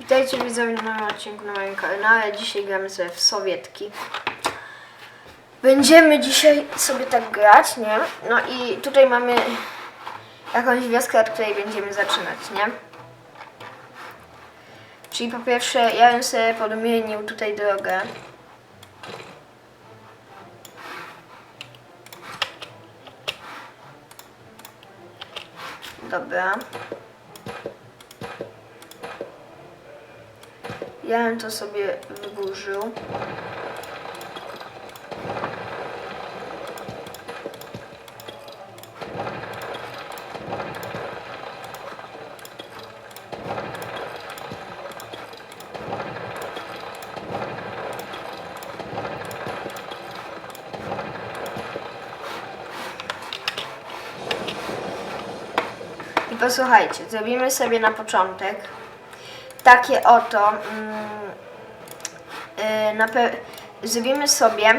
Witajcie widzowie na nowym odcinku na moim kanale. Dzisiaj gramy sobie w Sowietki. Będziemy dzisiaj sobie tak grać, nie? No i tutaj mamy jakąś wioskę, od której będziemy zaczynać, nie? Czyli po pierwsze, ja bym sobie podmienił tutaj drogę. Dobra. Ja bym to sobie. I posłuchajcie, zrobimy sobie na początek takie oto. Mm, y, pe- zrobimy sobie.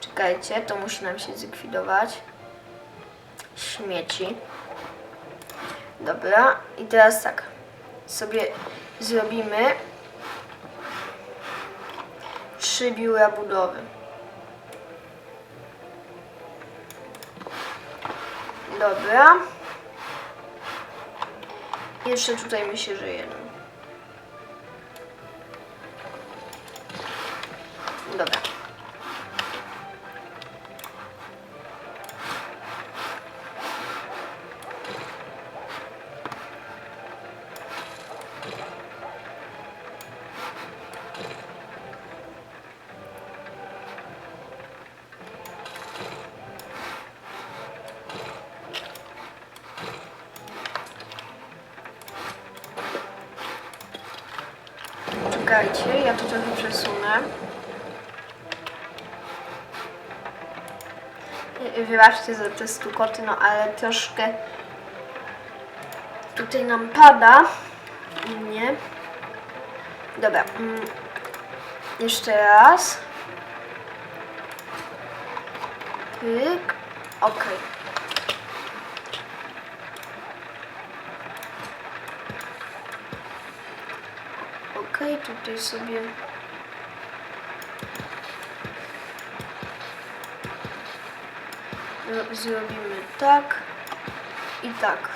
Czekajcie, to musi nam się zlikwidować. Śmieci. Dobra, i teraz tak. Sobie zrobimy trzy biura budowy. Dobra. Jeszcze tutaj myślę, że jeden. Czekajcie, ja to trochę przesunę. Wybaczcie za te stukoty, no ale troszkę tutaj nam pada. Nie. Dobra. mm, Jeszcze raz. Pyk. Okej. Okej, tutaj sobie. Ro- Zrobimy tak i tak.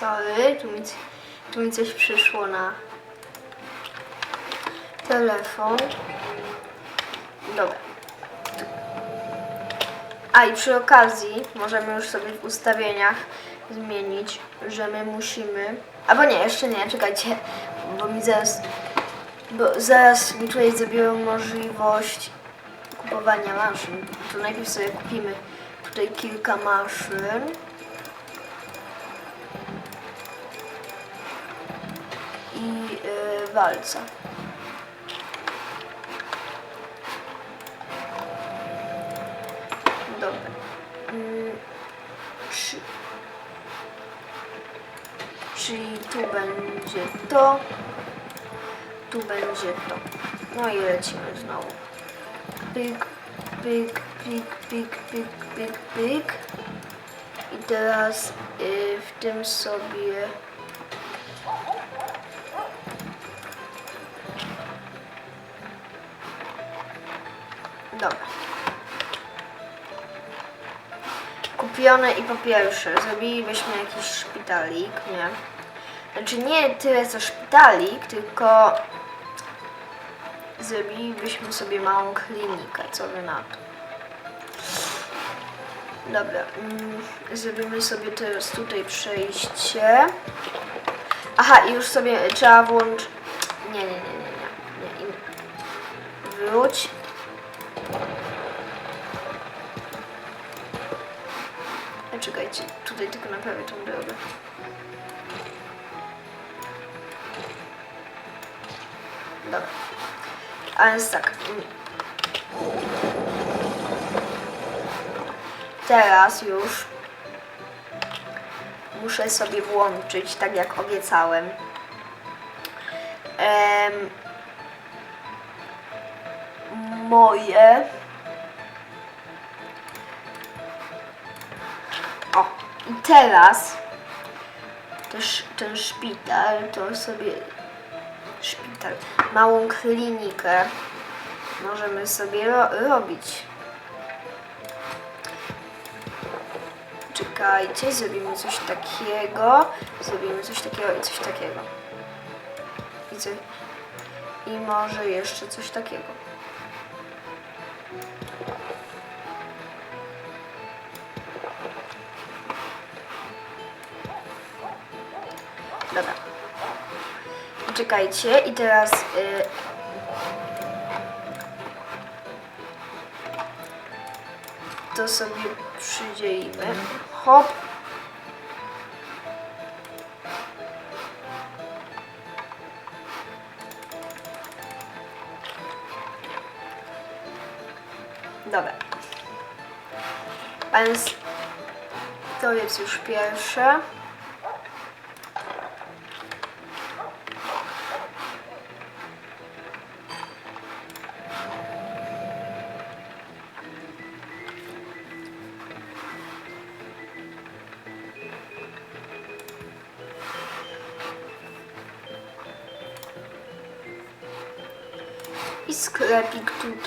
Sorry, tu mi, tu mi coś przyszło na telefon. Dobra. A i przy okazji możemy już sobie w ustawieniach zmienić, że my musimy. Albo nie, jeszcze nie, czekajcie, bo mi zaraz. Bo zaraz mi tutaj zabiorą możliwość kupowania maszyn. To najpierw sobie kupimy tutaj kilka maszyn. I y, walca. Dobra. Mm, trzy. Czyli tu będzie to, tu będzie to. No i lecimy znowu. Pyk, pyk, pyk, pyk, pyk, pyk, pyk. I teraz y, w tym sobie I po pierwsze zrobilibyśmy jakiś szpitalik, nie? Znaczy nie tyle co szpitalik, tylko zrobilibyśmy sobie małą klinikę, co wy na to? Dobra, mm, zrobimy sobie teraz tutaj przejście. Aha, i już sobie trzeba włączyć... Nie, nie, nie, nie, nie. nie. Wróć. Czekajcie, tutaj tylko naprawię tą drogę. Dobra. A więc tak. Teraz już muszę sobie włączyć, tak jak obiecałem. Em, moje teraz też ten szpital, to sobie szpital, małą klinikę możemy sobie ro robić. Czekajcie, zrobimy coś takiego, zrobimy coś takiego i coś takiego. I, co, I może jeszcze coś takiego. Dobra. Czekajcie i teraz y, to sobie przydzielimy. Hop. Dobra. Więc to jest już pierwsze.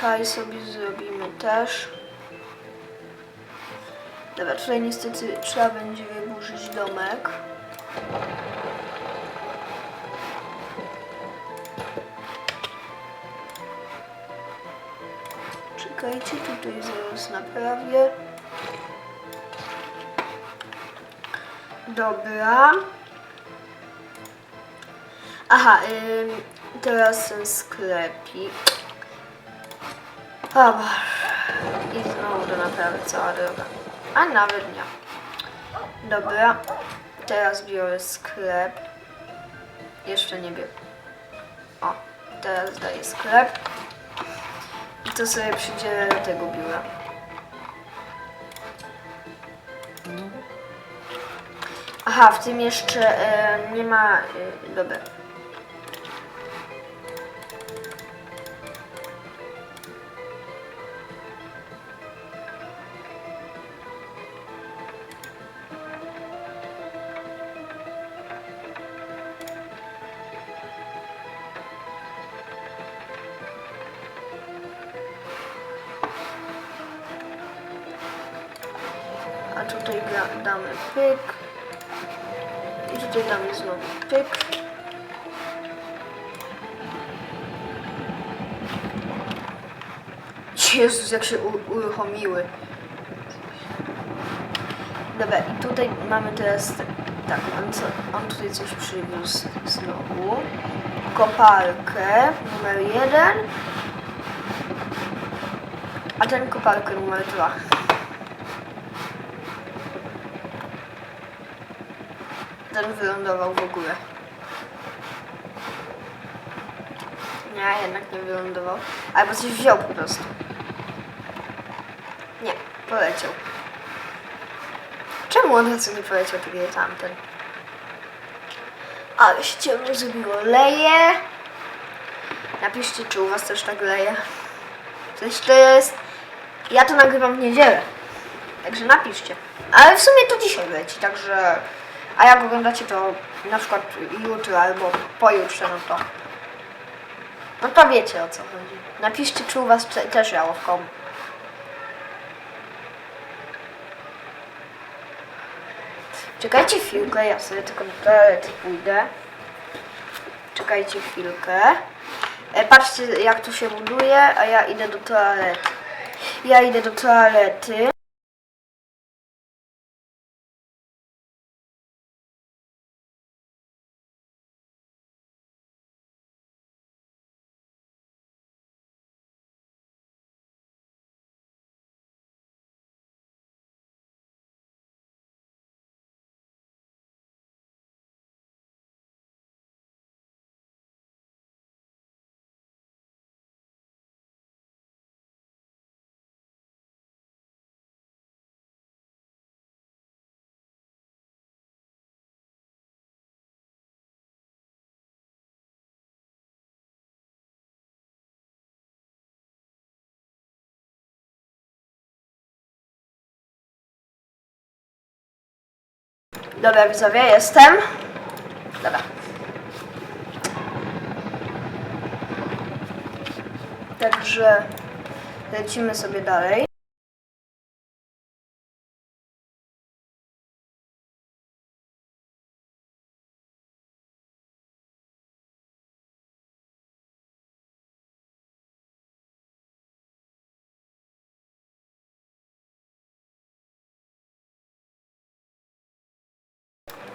Tutaj sobie zrobimy też. Dobra, tutaj niestety trzeba będzie wyburzyć domek. Czekajcie, tutaj zaraz naprawię. Dobra. Aha, ym, teraz ten sklepik. Dobra. I znowu do naprawy cała droga. A nawet nie. Dobra. Teraz biorę sklep. Jeszcze nie biorę. O, teraz daję sklep. I to sobie przydzielę do tego biura. Aha, w tym jeszcze e, nie ma... E, dobra. A tutaj da, damy pyk. I tutaj damy znowu pyk. Jezus, jak się uruchomiły. Dobra, i tutaj mamy teraz... Tak, on, co, on tutaj coś przywiózł znowu. Koparkę numer jeden. A ten koparkę numer dwa. Ten wylądował w ogóle. Nie, jednak nie wylądował. Albo coś wziął po prostu. Nie, poleciał. Czemu on razu nie poleciał tutaj tamten? Ale się ciemno zrobiło. Leje. Napiszcie, czy u was też tak leje. Coś to jest... Ja to nagrywam w niedzielę. Także napiszcie. Ale w sumie to dzisiaj leci, także... A jak oglądacie to na przykład jutro albo pojutrze, no to... No to wiecie o co chodzi. Napiszcie, czy u was te- też jało. Czekajcie chwilkę, ja sobie tylko do toalety pójdę. Czekajcie chwilkę. E, patrzcie jak tu się buduje, a ja idę do toalety. Ja idę do toalety. Dobra widzowie, jestem. Dobra. Także lecimy sobie dalej.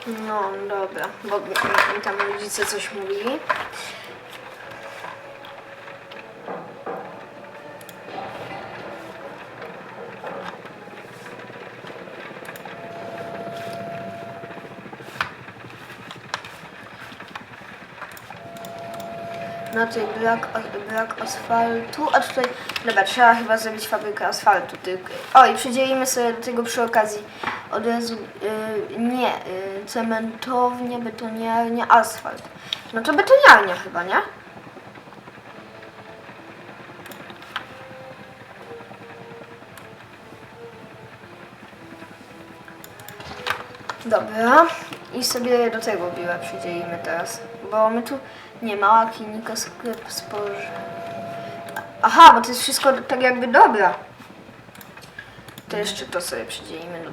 No, dobra, bo tam rodzice coś mówili. No tutaj brak, brak asfaltu, a tutaj, dobra, trzeba chyba zrobić fabrykę asfaltu. Tylko. O i przydzielimy sobie do tego przy okazji od razu, y, nie, y, cementownię, betoniarnię, asfalt. No to betoniarnia chyba, nie? Dobra, i sobie do tego biura przydzielimy teraz, bo my tu nie mała klinika, sklep spoży. Aha, bo to jest wszystko tak jakby dobra. Jeszcze to sobie przydzielimy do.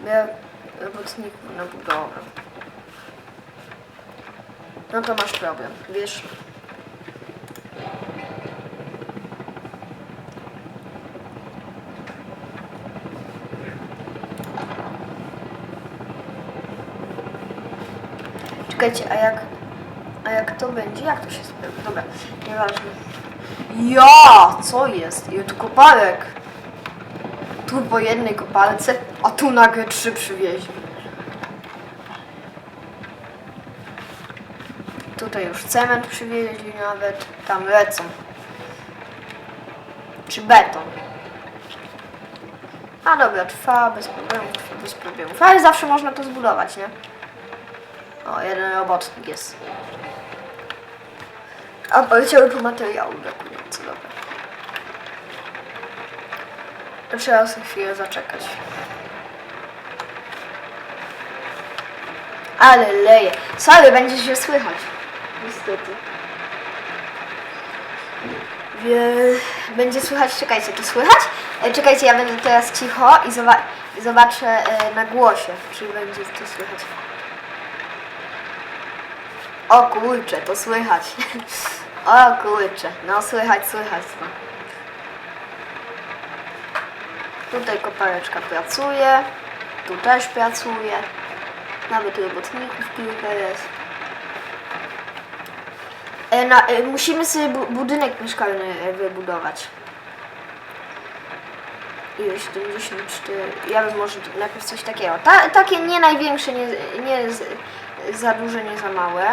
Biura robotników na budowę. No to masz problem, wiesz. Czekajcie, a jak, a jak to będzie? Jak to się spełni? Dobra, nieważne. Ja! Co jest? I tu kopalek. Tu po jednej kopalce, a tu nagle trzy przywieźli. Tutaj już cement przywieźli nawet. Tam lecą. Czy beton. A dobra, trwa bez problemu, trwa bez problemów. Ale zawsze można to zbudować, nie? O, jeden robotnik jest. A poleciały po materiału brakujące, dobra. To trzeba sobie chwilę zaczekać. Ale leje. Sorry, będzie się słychać. Niestety. Wie... Będzie słychać, czekajcie, to słychać? E, czekajcie, ja będę teraz cicho i zoba i zobaczę e, na głosie, czy będzie to słychać. O kurczę, to słychać. O kurczę, no słychać, słychać. No. Tutaj kopareczka pracuje, tu też pracuje. Nawet robotników kilka jest. E, na, e, musimy sobie bu budynek mieszkalny e, wybudować. Ile? 74. Ja bym może najpierw coś takiego. Ta, takie nie największe, nie, nie za duże, nie za małe.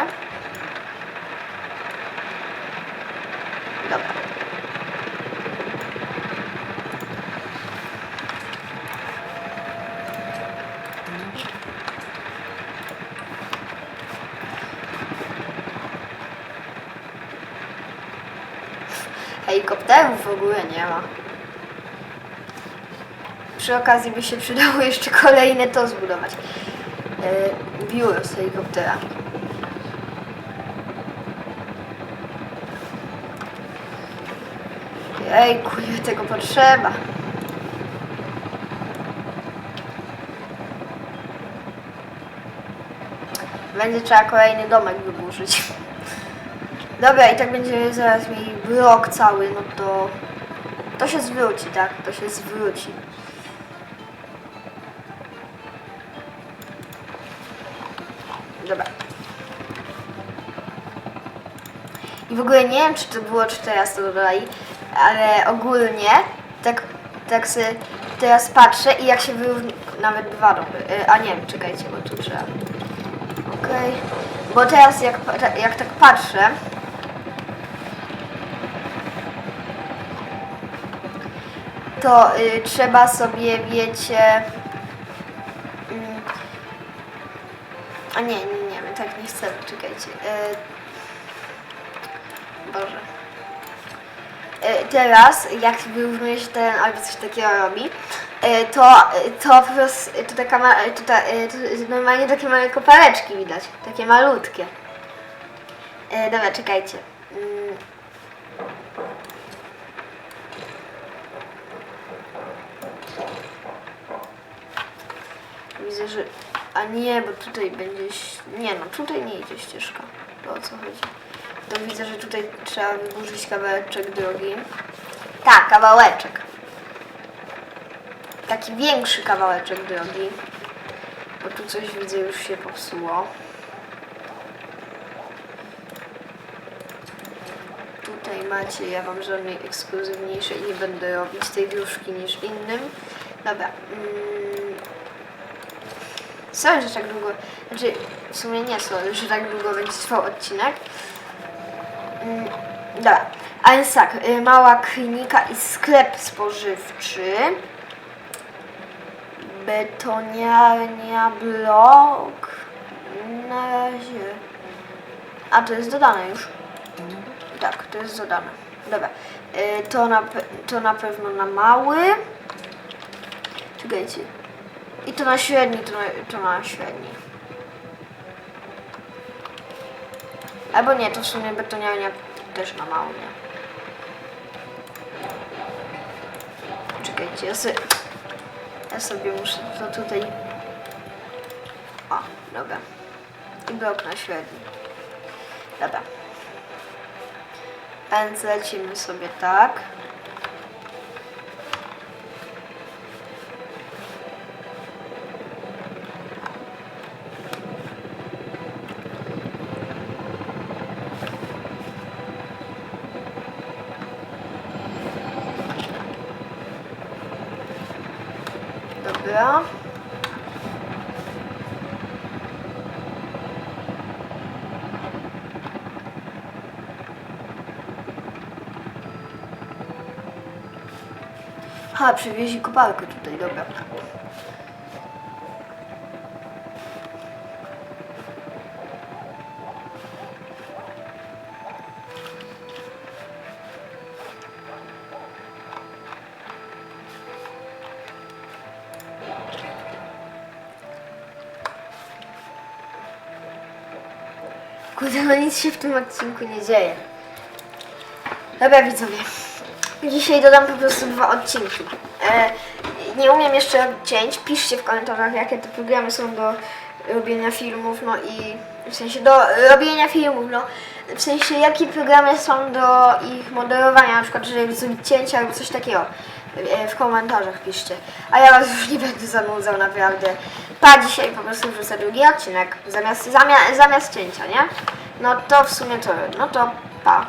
Dobra. helikopterów w ogóle nie ma. Przy okazji by się przydało jeszcze kolejne to zbudować. Yy, biuro z helikoptera. Ejku, ile tego potrzeba. Będzie trzeba kolejny domek wyburzyć. Dobra, i tak będziemy zaraz mieli blok cały, no to... To się zwróci, tak? To się zwróci. Dobra. I w ogóle nie wiem, czy to było, czy teraz to dodali, ale ogólnie tak, tak sobie teraz patrzę i jak się wyrówni... Nawet dwa domy. Y, A nie wiem, czekajcie, bo tu trzeba... Okej. Bo teraz jak, jak tak patrzę... To y, trzeba sobie, wiecie... mm, a nie, nie, nie, tak nie chcemy, czekajcie. Y, Boże. E, Teraz, jak wyrównuje się ten albo coś takiego robi, e, to, to po prostu, taka ma, to, normalnie takie małe kopareczki widać, takie malutkie. Dobra, czekajcie. Mm. Widzę, że... A nie, bo tutaj będzie... Nie no, tutaj nie idzie ścieżka. To o co chodzi? To widzę, że tutaj trzeba wyburzyć kawałeczek drogi. Tak, kawałeczek. Taki większy kawałeczek drogi. Bo tu coś widzę już się popsuło. Tutaj macie, ja wam żadnej ekskluzywniejszej nie będę robić tej dróżki niż innym. Dobra. Mm. Sorry, że tak długo, znaczy w sumie nie sorry, że tak długo będzie trwał odcinek. Mm, Dobra, a więc tak, y, mała klinika i sklep spożywczy. Betoniarnia, blok. Na razie. A to jest dodane już. Tak, to jest dodane. Dobra, y, to na, to na pewno na mały. Czekajcie. I to na średni, to na, to na średni. Albo nie, to w sumie betoniarnia też na mało, nie? Czekajcie, ja sobie, ja sobie muszę to tutaj... O, dobra. I blok na średni. Dobra. Więc lecimy sobie tak. Dobra. Ha, przywieźli kopalkę tutaj, dobra. Kurde, no nic się w tym odcinku nie dzieje. Dobra widzowie, dzisiaj dodam po prostu dwa odcinki. E, nie umiem jeszcze odcięć, piszcie w komentarzach jakie te programy są do robienia filmów, no i w sensie do robienia filmów, no w sensie jakie programy są do ich moderowania, na przykład żeby zrobić cięcia albo coś takiego. E, W komentarzach piszcie. A ja was już nie będę zanudzał naprawdę. Pa, dzisiaj po prostu wrzucę drugi odcinek zamiast, zamiast, zamiast cięcia, nie? No to w sumie to, no to pa.